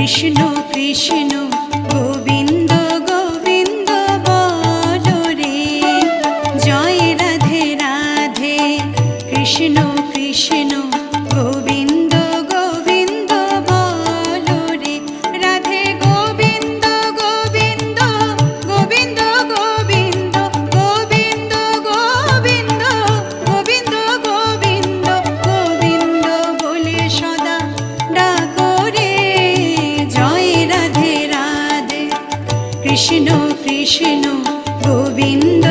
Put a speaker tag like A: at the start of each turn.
A: কৃষ্ণ কৃষ্ণ গোবিন্দ গোবিন্দ বল রে রাধে কৃষ্ণ কৃষ্ণ কৃষ্ণ কৃষ্ণ গোবিন্দ